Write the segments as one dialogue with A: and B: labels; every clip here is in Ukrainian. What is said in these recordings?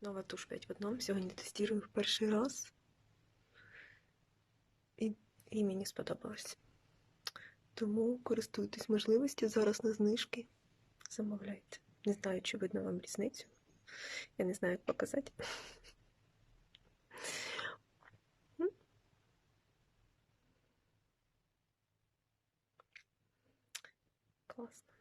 A: Нова туш 5 в одному. Сьогодні тестую в перший раз. І, і мені сподобалось. Тому користуйтесь можливістю зараз на знижки. Замовляйте. Не знаю, чи видно вам різницю. Я не знаю, як показати. Класно.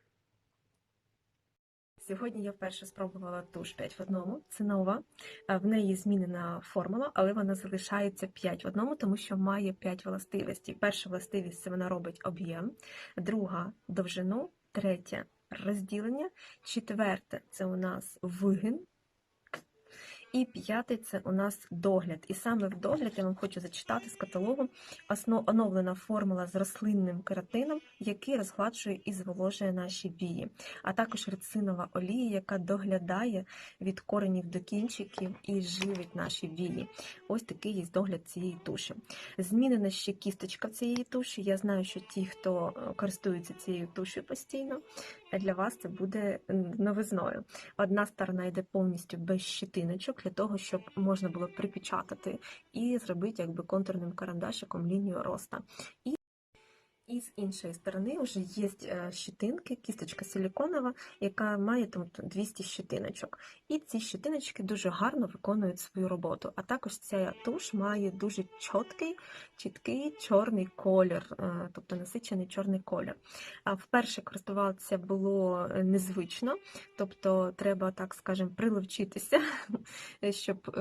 A: Сьогодні я вперше спробувала туш 5 в одному. Це нова. Е, В неї змінена формула, але вона залишається 5 в одному, тому що має 5 властивостей. Перша властивість це вона робить об'єм, друга довжину, третя розділення, четверте це у нас вигин. І п'ятий це у нас догляд. І саме в догляд я вам хочу зачитати з каталогу оновлена формула з рослинним кератином, який розгладжує і зволожує наші вії, а також рецинова олія, яка доглядає від коренів до кінчиків і живить наші вії. Ось такий є догляд цієї туші. Змінена ще кісточка цієї туші. Я знаю, що ті, хто е, користується цією тушею постійно, для вас це буде новизною. Одна сторона йде повністю без щитиночок для того, щоб можна було припечатати і зробити якби контурним карандашиком лінію роста. І і з іншої сторони вже є е, щитинки, кісточка силіконова, яка має там 200 щитиночок. І ці щитиночки дуже гарно виконують свою роботу. А також ця туш має дуже чіткий, чіткий чорний колір, е, тобто насичений чорний колір. А вперше користуватися було е, незвично, тобто треба, так скажемо, приловчитися, щоб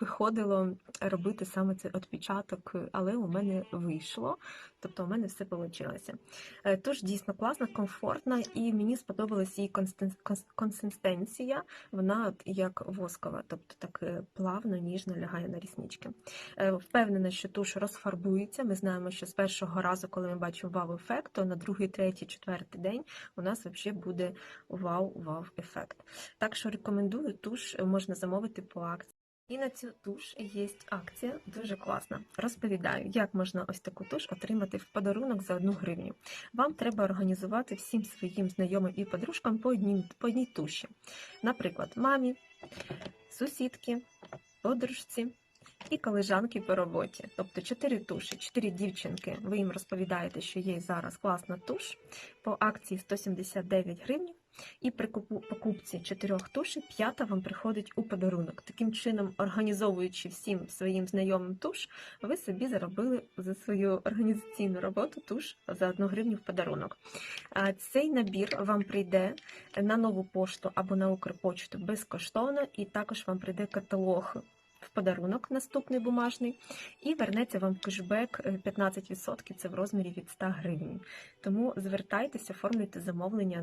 A: виходило робити саме цей відпечаток, але у мене вийшло, тобто у мене все вийшло. Тож дійсно класна, комфортна, і мені сподобалась її консистенція, вона от як воскова, тобто так е, плавно, ніжно лягає на ріснички. Е, Впевнена, що туш розфарбується. Ми знаємо, що з першого разу, коли ми бачимо вау-ефект, то на другий, третій, четвертий день у нас взагалі буде вау-вау-ефект. Так що рекомендую туш е, можна замовити по акції. І на цю туш є акція дуже класна. Розповідаю, як можна ось таку туш отримати в подарунок за одну гривню. Вам треба організувати всім своїм знайомим і подружкам по одній, по одній туші. Наприклад, мамі, сусідки, подружці і колежанки по роботі. Тобто чотири туші, чотири дівчинки. Ви їм розповідаєте, що є зараз класна туш по акції 179 гривень. І при покупці чотирьох тушей п'ята вам приходить у подарунок. Таким чином, організовуючи всім своїм знайомим туш, ви собі заробили за свою організаційну роботу туш за одну гривню в подарунок. Цей набір вам прийде на нову пошту або на Укрпочту безкоштовно, і також вам прийде каталог. В подарунок наступний бумажний, і вернеться вам кешбек е, 15%, це в розмірі від 100 гривень. Тому звертайтеся, оформлюйте замовлення